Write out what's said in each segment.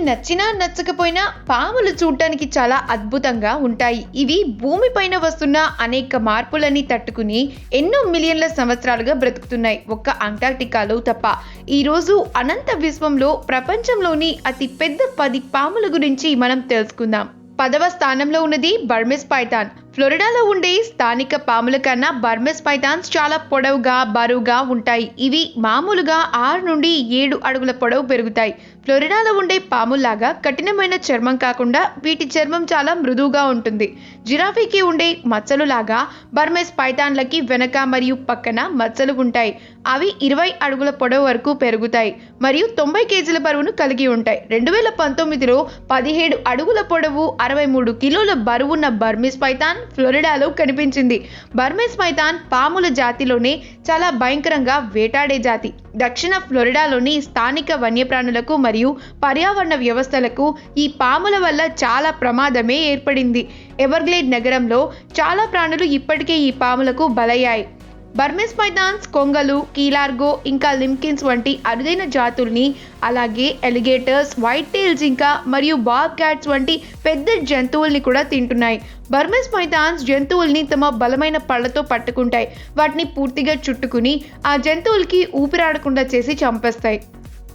నచ్చినా నచ్చకపోయినా పాములు చూడటానికి చాలా అద్భుతంగా ఉంటాయి. ఇవి భూమిపైన వస్తున్న అనేక మార్పులని తట్టుకుని ఎన్నో మిలియన్ల సంవత్సరాలుగా బ్రతుకుతున్నాయి. ఒక్క అంటార్టికాలో తప్ప. ఈరోజు అనంత విశ్వంలో ప్రపంచంలోని అతి పెద్ద పది పాముల గురించి మనం తెలుసుకుందాం. పదవ స్థానంలో ఉన్నది బర్మెస్ పైథాన్. ఫ్లోరిడాలో ఉండే స్థానిక పాముల కన్నా బర్మెస్ పైథాన్స్ చాలా పొడవుగా బరువుగా ఉంటాయి. ఇవి మామూలుగా ఆరు నుండి ఏడు అడుగుల పొడవు పెరుగుతాయి. ఫ్లోరిడాలో ఉండే పాముల్లాగా కఠినమైన చర్మం కాకుండా వీటి చర్మం చాలా మృదువుగా ఉంటుంది. జిరాఫీకి ఉండే మచ్చలు లాగా బర్మెస్ పైథాన్లకి వెనక మరియు పక్కన మచ్చలు ఉంటాయి. అవి ఇరవై అడుగుల పొడవు వరకు పెరుగుతాయి మరియు తొంభై కేజీల బరువును కలిగి ఉంటాయి. రెండు వేల పంతొమ్మిదిలో పదిహేడు అడుగుల పొడవు అరవై మూడు కిలోల బరువున్న బర్మిస్ పైథాన్ ఫ్లోరిడాలో కనిపించింది. బర్మేస్ పైథాన్ పాముల జాతిలోనే చాలా భయంకరంగా వేటాడే జాతి. దక్షిణ ఫ్లోరిడాలోని స్థానిక వన్యప్రాణులకు మరియు పర్యావరణ వ్యవస్థలకు ఈ పాముల వల్ల చాలా ప్రమాదమే ఏర్పడింది. ఎవర్గ్లేడ్ నగరంలో చాలా ప్రాణులు ఇప్పటికే ఈ పాములకు బలయ్యాయి. బర్మిస్ పైథాన్స్ కొంగలు కీలార్గో ఇంకా లిమ్కిన్స్ వంటి అరుదైన జాతుల్ని అలాగే ఎలిగేటర్స్ వైట్ టెయిల్స్ జింక మరియు బాబ్ క్యాట్స్ వంటి పెద్ద జంతువుల్ని కూడా తింటున్నాయి. బర్మిస్ పైథాన్స్ జంతువుల్ని తమ బలమైన పళ్ళతో పట్టుకుంటాయి. వాటిని పూర్తిగా చుట్టుకుని ఆ జంతువులకి ఊపిరాడకుండా చేసి చంపేస్తాయి.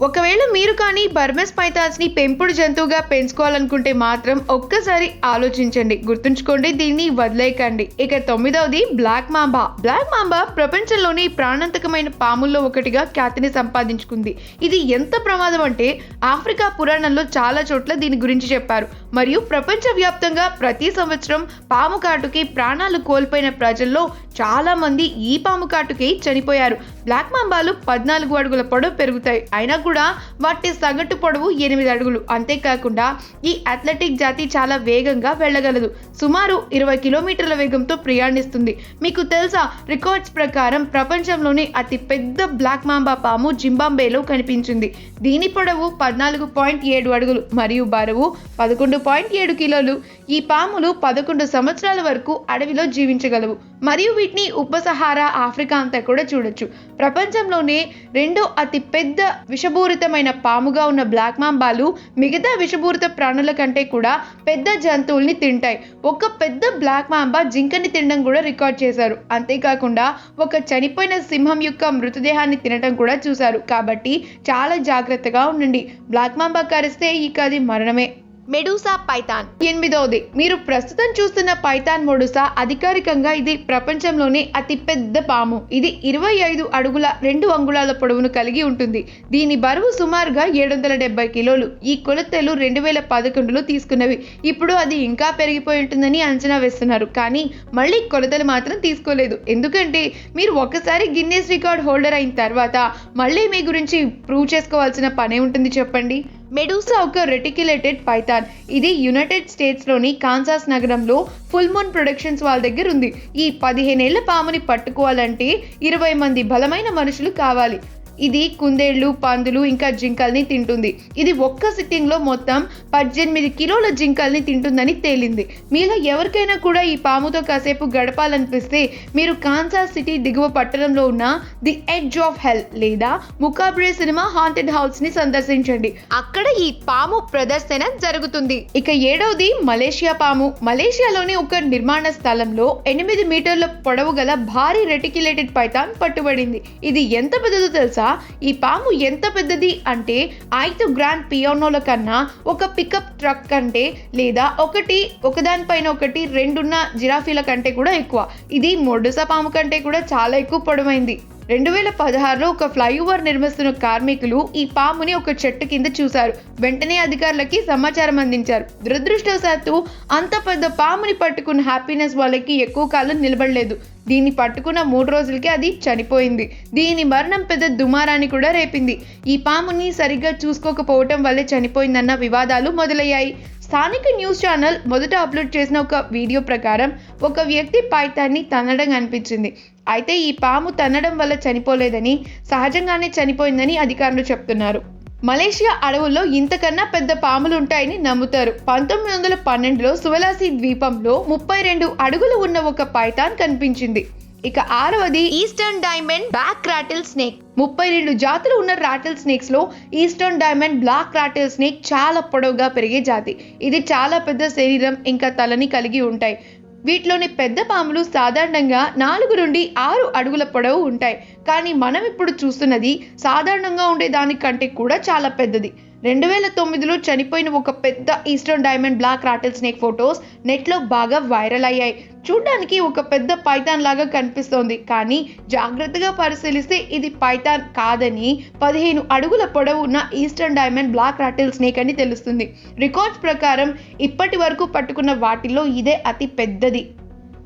ఒకవేళ మీరు కానీ బర్మెస్ పైథాన్స్ని పెంపుడు జంతువుగా పెంచుకోవాలనుకుంటే మాత్రం ఒక్కసారి ఆలోచించండి. గుర్తుంచుకోండి దీన్ని వదిలేయకండి. ఇక తొమ్మిదవది బ్లాక్ మాంబా. బ్లాక్ మాంబా ప్రపంచంలోని ప్రాణాంతకమైన పాముల్లో ఒకటిగా ఖ్యాతిని సంపాదించుకుంది. ఇది ఎంత ప్రమాదం అంటే ఆఫ్రికా పురాణంలో చాలా చోట్ల దీని గురించి చెప్పారు. మరియు ప్రపంచవ్యాప్తంగా ప్రతి సంవత్సరం పాము కాటుకి ప్రాణాలు కోల్పోయిన ప్రజల్లో చాలా మంది ఈ పాము కాటుకి చనిపోయారు. బ్లాక్ మాంబాలు పద్నాలుగు అడుగుల పొడవు పెరుగుతాయి. అయినా కూడా వాటి సగటు పొడవు ఎనిమిది అడుగులు. అంతేకాకుండా ఈ అథ్లెటిక్ జాతి చాలా వేగంగా వెళ్ళగలదు. సుమారు ఇరవై కిలోమీటర్ల వేగంతో ప్రయాణిస్తుంది. మీకు తెలుసా రికార్డ్స్ ప్రకారం ప్రపంచంలోని అతి పెద్ద బ్లాక్ మాంబా పాము జింబాంబేలో కనిపించింది. దీని పొడవు పద్నాలుగు పాయింట్ ఏడు అడుగులు మరియు బరువు పదకొండు పాయింట్ ఏడు కిలోలు. ఈ పాములు పదకొండు సంవత్సరాల వరకు అడవిలో జీవించగలవు. మరియు వీటిని ఉపసహారా ఆఫ్రికా అంతా కూడా చూడొచ్చు. ప్రపంచంలోనే రెండో అతి పెద్ద విషపూరితమైన పాముగా ఉన్న బ్లాక్ మాంబాలు మిగతా విషపూరిత ప్రాణుల కంటే కూడా పెద్ద జంతువుల్ని తింటాయి. ఒక పెద్ద బ్లాక్ మాంబా జింకని తినడం కూడా రికార్డ్ చేశారు. అంతేకాకుండా ఒక చనిపోయిన సింహం యొక్క మృతదేహాన్ని తినడం కూడా చూశారు. కాబట్టి చాలా జాగ్రత్తగా ఉండండి. బ్లాక్ మాంబా కరిస్తే ఇక అది మరణమే. Medusa python. ఎనిమిదవది మీరు ప్రస్తుతం చూస్తున్న పైథాన్ మెడూసా అధికారికంగా ఇది ప్రపంచంలోనే అతి పెద్ద పాము. ఇది ఇరవై ఐదు అడుగుల రెండు అంగుళాల పొడవును కలిగి ఉంటుంది. దీని బరువు సుమారుగా ఏడు వందల డెబ్బై కిలోలు. ఈ కొలతలు రెండు వేల పదకొండులో తీసుకున్నవి. ఇప్పుడు అది ఇంకా పెరిగిపోయి ఉంటుందని అంచనా వేస్తున్నారు. కానీ మళ్ళీ కొలతలు మాత్రం తీసుకోలేదు. ఎందుకంటే మీరు ఒకసారి గిన్నెస్ రికార్డ్ హోల్డర్ అయిన తర్వాత మళ్ళీ మీ గురించి ప్రూవ్ చేసుకోవాల్సిన పనే ఉంటుంది చెప్పండి. మెడూసా ఒక రెటిక్యులేటెడ్ పైథాన్. ఇది యునైటెడ్ స్టేట్స్లోని కాన్సాస్ నగరంలో ఫుల్ మూన్ ప్రొడక్షన్స్ వాళ్ళ దగ్గర ఉంది. ఈ పదిహేనేళ్ళ పాముని పట్టుకోవాలంటే ఇరవై మంది బలమైన మనుషులు కావాలి. ఇది కుందేళ్ళు పందులు ఇంకా జింకల్ని తింటుంది. ఇది ఒక్క సిట్టింగ్లో మొత్తం పద్దెనిమిది కిలోల జింకల్ని తింటుందని తేలింది. మీలో ఎవరికైనా కూడా ఈ పాముతో కాసేపు గడపాలనిపిస్తే మీరు కాన్సాస్ సిటీ దిగువ పట్టణంలో ఉన్న ది ఎడ్జ్ ఆఫ్ హెల్ లేదా ముకాబ్రే సినిమా హాంటెడ్ హౌస్ని సందర్శించండి. అక్కడ ఈ పాము ప్రదర్శన జరుగుతుంది. ఇక ఏడవది మలేషియా పాము. మలేషియాలోని ఒక నిర్మాణ స్థలంలో ఎనిమిది మీటర్ల పొడవు గల భారీ రెటిక్యులేటెడ్ పైతాన్ పట్టుబడింది. ఇది ఎంత పెద్దదో తెలుసా? ఈ పాము ఎంత పెద్దది అంటే ఐదు గ్రాండ్ పియానోల కన్నా ఒక పికప్ ట్రక్ కంటే లేదా ఒకటి ఒకదానిపైన ఒకటి రెండున్న జిరాఫీల కంటే కూడా ఎక్కువ. ఇది మొడుస పాము కంటే కూడా చాలా ఎక్కువ పొడవైంది. రెండు వేల పదహారులో ఒక ఫ్లైఓవర్ నిర్మిస్తున్న కార్మికులు ఈ పాముని ఒక చెట్టు కింద చూశారు. వెంటనే అధికారులకి సమాచారం అందించారు. దురదృష్టవశాత్తు అంత పెద్ద పాముని పట్టుకున్న హ్యాపీనెస్ వాళ్ళకి ఎక్కువ కాలం నిలబడలేదు. దీన్ని పట్టుకున్న మూడు రోజులకి అది చనిపోయింది. దీని మరణం పెద్ద దుమారాన్ని కూడా రేపింది. ఈ పాముని సరిగ్గా చూసుకోకపోవటం వల్లే చనిపోయిందన్న వివాదాలు మొదలయ్యాయి. స్థానిక న్యూస్ ఛానల్ మొదట అప్లోడ్ చేసిన ఒక వీడియో ప్రకారం ఒక వ్యక్తి పైతాన్ని తన్నడం కనిపించింది. అయితే ఈ పాము తన్నడం వల్ల చనిపోలేదని సహజంగానే చనిపోయిందని అధికారులు చెప్తున్నారు. మలేషియా అడవుల్లో ఇంతకన్నా పెద్ద పాములు ఉంటాయని నమ్ముతారు. పంతొమ్మిది వందల పన్నెండులో సువలాసి ద్వీపంలో ముప్పై రెండు అడుగులు ఉన్న ఒక పైతాన్ కనిపించింది. ఇక ఆరవది eastern diamond black rattlesnake. ముప్పై రెండు జాతులు ఉన్న రాటిల్ స్నేక్స్లో eastern diamond black rattlesnake చాలా పొడవుగా పెరిగే జాతి. ఇది చాలా పెద్ద శరీరం ఇంకా తలని కలిగి ఉంటాయి. వీటిలోని పెద్ద పాములు సాధారణంగా నాలుగు నుండి ఆరు అడుగుల పొడవు ఉంటాయి. కానీ మనం ఇప్పుడు చూస్తున్నది సాధారణంగా ఉండే దానికంటే కూడా చాలా పెద్దది. రెండు వేల తొమ్మిదిలో చనిపోయిన ఒక పెద్ద eastern diamond black rattlesnake photos నెట్లో బాగా వైరల్ అయ్యాయి. చూడ్డానికి ఒక పెద్ద పైథాన్ లాగా కనిపిస్తోంది. కానీ జాగ్రత్తగా పరిశీలిస్తే ఇది పైథాన్ కాదని పదిహేను అడుగుల పొడవు ఉన్న eastern diamond black rattlesnake అని తెలుస్తుంది. రికార్డ్స్ ప్రకారం ఇప్పటి వరకు పట్టుకున్న వాటిల్లో ఇదే అతి పెద్దది.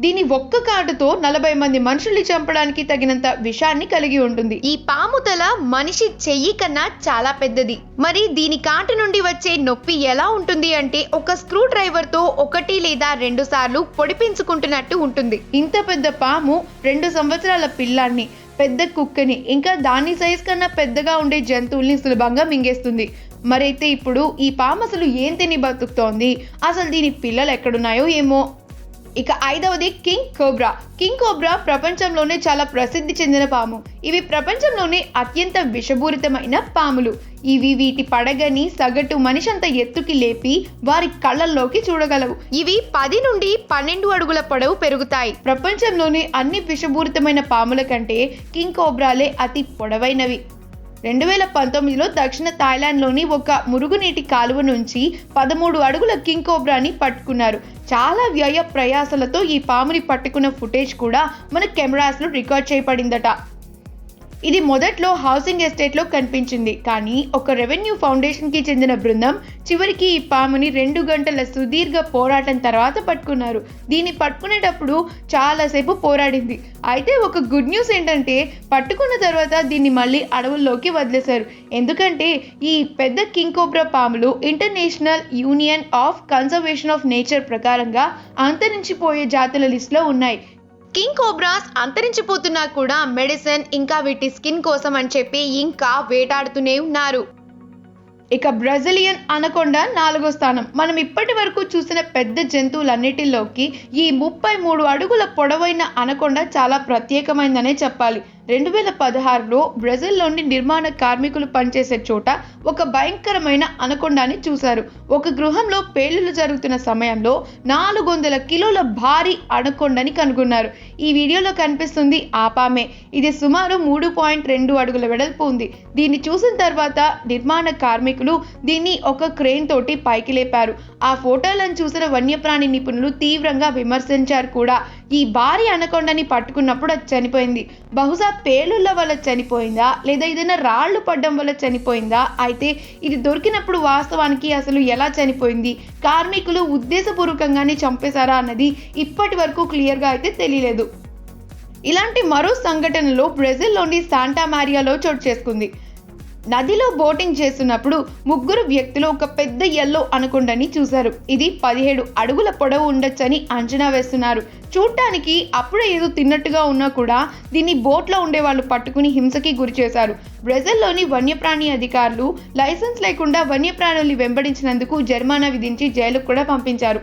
దీని ఒక్క కాటుతో నలభై మంది మనుషుల్ని చంపడానికి తగినంత విషాన్ని కలిగి ఉంటుంది. ఈ పాము తల మనిషి చెయ్యి కన్నా చాలా పెద్దది. మరి దీని కాటు నుండి వచ్చే నొప్పి ఎలా ఉంటుంది అంటే ఒక స్క్రూ డ్రైవర్తో ఒకటి లేదా రెండు సార్లు పొడిపించుకుంటున్నట్టు ఉంటుంది. ఇంత పెద్ద పాము రెండు సంవత్సరాల పిల్లాన్ని పెద్ద కుక్కని ఇంకా దాని సైజ్ కన్నా పెద్దగా ఉండే జంతువుల్ని సులభంగా మింగేస్తుంది. మరైతే ఇప్పుడు ఈ పాము అసలు ఏం తిని బతుకుతోంది? అసలు దీని పిల్లలు ఎక్కడున్నాయో ఏమో ఇక ఐదవది కింగ్ కోబ్రా. కింగ్ కోబ్రా ప్రపంచంలోనే చాలా ప్రసిద్ధి చెందిన పాము. ఇవి ప్రపంచంలోనే అత్యంత విషపూరితమైన పాములు. ఇవి వీటి పడగని సగటు మనిషి అంత ఎత్తుకి లేపి వారి కళ్ళల్లోకి చూడగలవు. ఇవి పది నుండి పన్నెండు అడుగుల పొడవు పెరుగుతాయి. ప్రపంచంలోనే అన్ని విషపూరితమైన పాముల కంటే కింగ్ కోబ్రాలే అతి పొడవైనవి. రెండు వేల పంతొమ్మిదిలో దక్షిణ థాయిలాండ్లోని ఒక మురుగునీటి కాలువ నుంచి పదమూడు అడుగుల కింగ్ కోబ్రాని పట్టుకున్నారు. చాలా వ్యయ ప్రయాసలతో ఈ పాముని పట్టుకున్న ఫుటేజ్ కూడా మన కెమెరాస్లో రికార్డ్ చేయబడిందట. ఇది మొదట్లో హౌసింగ్ ఎస్టేట్లో కనిపించింది. కానీ ఒక రెవెన్యూ ఫౌండేషన్కి చెందిన బృందం చివరికి ఈ పాముని రెండు గంటల సుదీర్ఘ పోరాటం తర్వాత పట్టుకున్నారు. దీన్ని పట్టుకునేటప్పుడు చాలాసేపు పోరాడింది. అయితే ఒక గుడ్ న్యూస్ ఏంటంటే పట్టుకున్న తర్వాత దీన్ని మళ్ళీ అడవుల్లోకి వదిలేశారు. ఎందుకంటే ఈ పెద్ద కింగ్ కోబ్రా పాములు International Union of Conservation of Nature ప్రకారంగా అంతరించిపోయే జాతుల లిస్టులో ఉన్నాయి. కింగ్ కోబ్రాస్ అంతరించిపోతున్నా కూడా మెడిసిన్ ఇంకా వీటి స్కిన్ కోసం అని చెప్పి ఇంకా వేటాడుతూనే ఉన్నారు. ఇక బ్రెజిలియన్ అనకొండ నాలుగో స్థానం. మనం ఇప్పటి వరకు చూసిన పెద్ద జంతువులన్నిటిలోకి ఈ ముప్పై మూడు అడుగుల పొడవైన అనకొండ చాలా ప్రత్యేకమైందనే చెప్పాలి. రెండు వేల పదహారులో బ్రెజిల్లోని నిర్మాణ కార్మికులు పనిచేసే చోట ఒక భయంకరమైన అనకొండాన్ని చూశారు. ఒక గృహంలో పేలులు జరుగుతున్న సమయంలో నాలుగు వందల కిలోల భారీ అనకొండని కనుగొన్నారు. ఈ వీడియోలో కనిపిస్తుంది ఆపామే. ఇది సుమారు మూడు పాయింట్ రెండు అడుగుల వెడల్పు ఉంది. దీన్ని చూసిన తర్వాత నిర్మాణ కార్మికులు దీన్ని ఒక క్రేన్ తోటి పైకి లేపారు. ఆ ఫోటోలను చూసిన వన్యప్రాణి నిపుణులు తీవ్రంగా విమర్శించారు కూడా. ఈ భారీ అనకొండని పట్టుకున్నప్పుడు అది చనిపోయింది. బహుశా పేలుళ్ళ వల్ల చనిపోయిందా? లేదా ఏదైనా రాళ్ళు పడ్డం వల్ల చనిపోయిందా? అయితే ఇది దొరికినప్పుడు వాస్తవానికి అసలు ఎలా చనిపోయింది? కార్మికులు ఉద్దేశపూర్వకంగానే చంపేశారా అన్నది ఇప్పటి వరకు క్లియర్గా అయితే తెలియలేదు. ఇలాంటి మరో సంఘటనలో బ్రెజిల్లోని శాంటా మారియాలో చోటు చేసుకుంది. నదిలో బోటింగ్ చేస్తున్నప్పుడు ముగ్గురు వ్యక్తులు ఒక పెద్ద ఎల్లో అనుకుండని చూశారు. ఇది పదిహేడు అడుగుల పొడవు ఉండొచ్చని అంచనా వేస్తున్నారు. చూడటానికి అప్పుడే ఏదో తిన్నట్టుగా ఉన్నా కూడా దీన్ని బోట్లో ఉండే వాళ్ళు పట్టుకుని హింసకి గురి చేశారు. బ్రెజిల్లోని వన్యప్రాణి అధికారులు లైసెన్స్ లేకుండా వన్యప్రాణుల్ని వెంబడించినందుకు జరిమానా విధించి జైలుకు కూడా పంపించారు.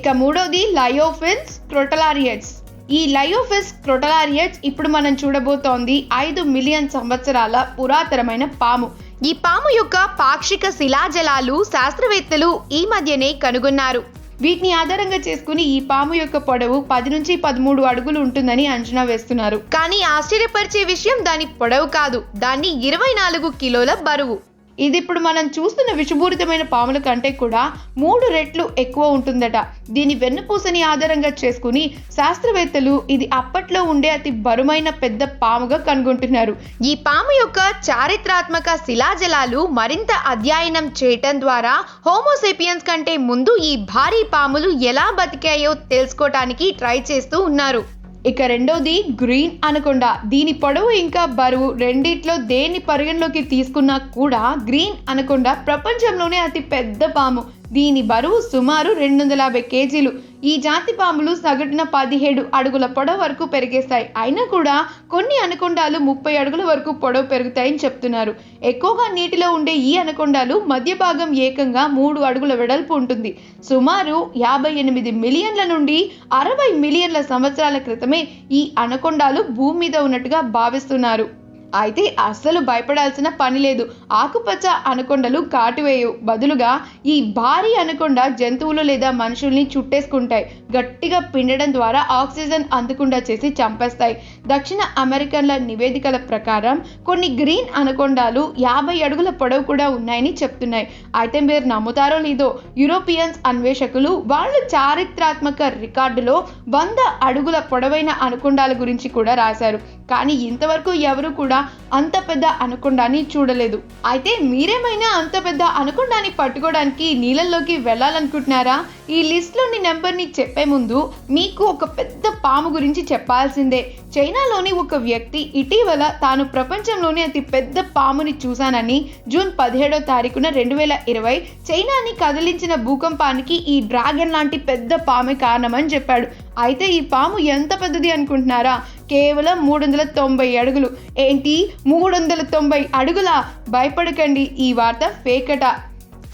ఇక మూడోది లయోఫిన్స్ క్రొటలారియట్స్ ఈ లయోఫిస్ క్రొటలారియట్స్ ఇప్పుడు మనం చూడబోతోంది ఐదు మిలియన్ సంవత్సరాల పురాతనమైన పాము. ఈ పాము యొక్క పాక్షిక శిలాజలాలు శాస్త్రవేత్తలు ఈ మధ్యనే కనుగొన్నారు. వీటిని ఆధారంగా చేసుకుని ఈ పాము యొక్క పొడవు పది నుంచి పదమూడు అడుగులు ఉంటుందని అంచనా వేస్తున్నారు. కానీ ఆశ్చర్యపరిచే విషయం దాని పొడవు కాదు. దాన్ని ఇరవై నాలుగు కిలోల బరువు. ఇది ఇప్పుడు మనం చూస్తున్న విషపూరితమైన పాముల కంటే కూడా మూడు రెట్లు ఎక్కువ ఉంటుందట. దీని వెన్నుపూసని ఆధారంగా చేసుకుని శాస్త్రవేత్తలు ఇది అప్పట్లో ఉండే అతి బరువైన పెద్ద పాముగా కనుగొంటున్నారు. ఈ పాము యొక్క చారిత్రాత్మక శిలాజలాలు మరింత అధ్యయనం చేయటం ద్వారా హోమోసెపియన్స్ కంటే ముందు ఈ భారీ పాములు ఎలా బతికాయో తెలుసుకోవటానికి ట్రై చేస్తూ ఉన్నారు. ఇక రెండోది గ్రీన్ అనకొండ దీని పొడవు ఇంకా బరువు రెండిట్లో దేన్ని పరిగణలోకి తీసుకున్నా కూడా గ్రీన్ అనకొండ ప్రపంచంలోనే అతి పెద్ద పాము. దీని బరువు సుమారు రెండు వందల యాభై కేజీలు. ఈ జాతి పాములు సగటున పదిహేడు అడుగుల పొడవు వరకు పెరిగేస్తాయి. అయినా కూడా కొన్ని అనకొండాలు ముప్పై అడుగుల వరకు పొడవు పెరుగుతాయని చెప్తున్నారు. ఎక్కువగా నీటిలో ఉండే ఈ అనకొండాలు మధ్య భాగం ఏకంగా మూడు అడుగుల వెడల్పు ఉంటుంది. సుమారు యాభై ఎనిమిది మిలియన్ల నుండి అరవై మిలియన్ల సంవత్సరాల క్రితమే ఈ అనకొండాలు భూమి మీద ఉన్నట్టుగా భావిస్తున్నారు. అయితే అస్సలు భయపడాల్సిన పని లేదు. ఆకుపచ్చ అనకొండలు కాటువేయు. బదులుగా ఈ భారీ అనకొండ జంతువులు లేదా మనుషుల్ని చుట్టేసుకుంటాయి. గట్టిగా పిండడం ద్వారా ఆక్సిజన్ అందకుండా చేసి చంపేస్తాయి. దక్షిణ అమెరికన్ల నివేదికల ప్రకారం కొన్ని గ్రీన్ అనకొండాలు యాభై అడుగుల పొడవు కూడా ఉన్నాయని చెప్తున్నాయి. అయితే మీరు నమ్ముతారో లేదో యూరోపియన్స్ అన్వేషకులు వాళ్ళు చారిత్రాత్మక రికార్డులో వంద అడుగుల పొడవైన అనుకొండాల గురించి కూడా రాశారు. కానీ ఇంతవరకు ఎవరు కూడా అంత పెద్ద అనకొండాని చూడలేదు. అయితే మీరేమైనా అంత పెద్ద అనకొండాని పట్టుకోవడానికి నీళ్ళల్లోకి వెళ్ళాలనుకుంటున్నారా? ఈ లిస్ట్లోని నెంబర్ని చెప్పే ముందు మీకు ఒక పెద్ద పాము గురించి చెప్పాల్సిందే. చైనాలోని ఒక వ్యక్తి ఇటీవల తాను ప్రపంచంలోనే అతి పెద్ద పాముని చూశానని జూన్ పదిహేడో తారీఖున రెండు వేల ఇరవై చైనాని కదిలించిన భూకంపానికి ఈ డ్రాగన్ లాంటి పెద్ద పామే కారణమని చెప్పాడు. అయితే ఈ పాము ఎంత పెద్దది అనుకుంటున్నారా? కేవలం మూడు వందల తొంభై అడుగులు. ఏంటి? మూడు వందల తొంభై అడుగులా? భయపడకండి. ఈ వార్త ఫేకట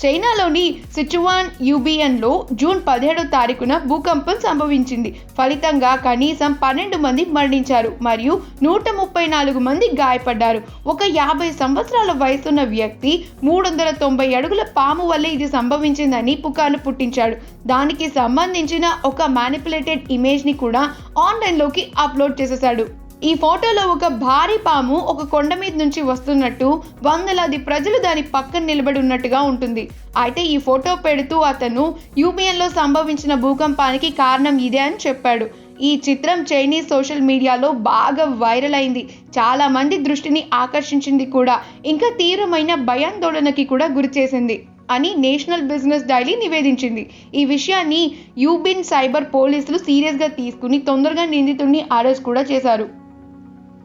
చైనాలోని సిచువాన్ యూబియన్లో జూన్ పదిహేడో తారీఖున భూకంపం సంభవించింది. ఫలితంగా కనీసం పన్నెండు మంది మరణించారు మరియు నూట ముప్పై నాలుగు మంది గాయపడ్డారు. ఒక యాభై సంవత్సరాల వయసున్న వ్యక్తి మూడు వందల తొంభై అడుగుల పాము వల్ల ఇది సంభవించిందని పుకార్లు పుట్టించాడు. దానికి సంబంధించిన ఒక మ్యానిపులేటెడ్ ఇమేజ్ని కూడా ఆన్లైన్లోకి అప్లోడ్ చేసేశాడు. ఈ ఫోటోలో ఒక భారీ పాము ఒక కొండ మీద నుంచి వస్తున్నట్టు వందలాది ప్రజలు దాని పక్కన నిలబడి ఉన్నట్టుగా ఉంటుంది. అయితే ఈ ఫోటో పెడుతూ అతను యూబియన్లో సంభవించిన భూకంపానికి కారణం ఇదే అని చెప్పాడు. ఈ చిత్రం చైనీస్ సోషల్ మీడియాలో బాగా వైరల్ అయింది. చాలా మంది దృష్టిని ఆకర్షించింది కూడా. ఇంకా తీవ్రమైన భయాందోళనకి కూడా గురి చేసింది అని నేషనల్ బిజినెస్ డైలీ నివేదించింది. ఈ విషయాన్ని యూబిన్ సైబర్ పోలీసులు సీరియస్గా తీసుకుని తొందరగా నిందితుడిని అరెస్ట్ కూడా చేశారు.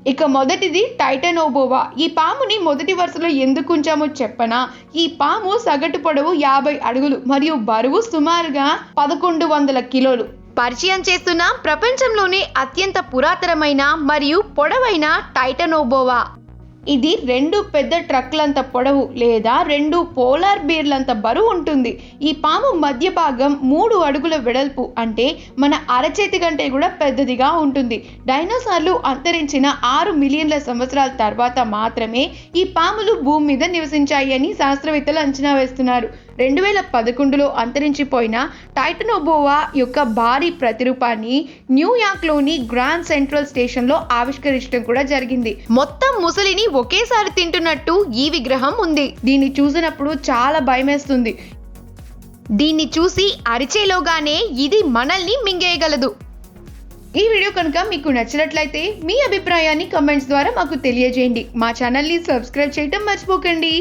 ఇక మొదటిది టైటనోబోవా ఈ పాముని మొదటి వరుసలో ఎందుకు ఉంచామో చెప్పనా? ఈ పాము సగటు పొడవు యాభై అడుగులు మరియు బరువు సుమారుగా పదకొండు వందల కిలోలు. పరిచయం చేస్తున్న ప్రపంచంలోనే అత్యంత పురాతనమైన మరియు పొడవైన టైటనోబోవా ఇది రెండు పెద్ద ట్రక్లంత పొడవు లేదా రెండు పోలార్ బీర్లంత బరువు ఉంటుంది. ఈ పాము మధ్య భాగం మూడు అడుగుల వెడల్పు అంటే మన అరచేతి కంటే కూడా పెద్దదిగా ఉంటుంది. డైనోసార్లు అంతరించిన ఆరు మిలియన్ల సంవత్సరాల తర్వాత మాత్రమే ఈ పాములు భూమి మీద నివసించాయి అని శాస్త్రవేత్తలు అంచనా వేస్తున్నారు. రెండు వేల పదకొండులో అంతరించిపోయిన టైటనోబోవా యొక్క భారీ ప్రతిరూపాన్ని న్యూయార్క్లోని గ్రాండ్ సెంట్రల్ స్టేషన్లో ఆవిష్కరించడం కూడా జరిగింది. మొత్తం ముసలిని ఒకేసారి తింటున్నట్టు ఈ విగ్రహం ఉంది. దీన్ని చూసినప్పుడు చాలా భయమేస్తుంది. దీన్ని చూసి అరిచేలోగానే ఇది మనల్ని మింగేయగలదు. ఈ వీడియో కనుక మీకు నచ్చినట్లయితే మీ అభిప్రాయాన్ని కమెంట్స్ ద్వారా మాకు తెలియజేయండి. మా ఛానల్ని సబ్స్క్రైబ్ చేయటం మర్చిపోకండి.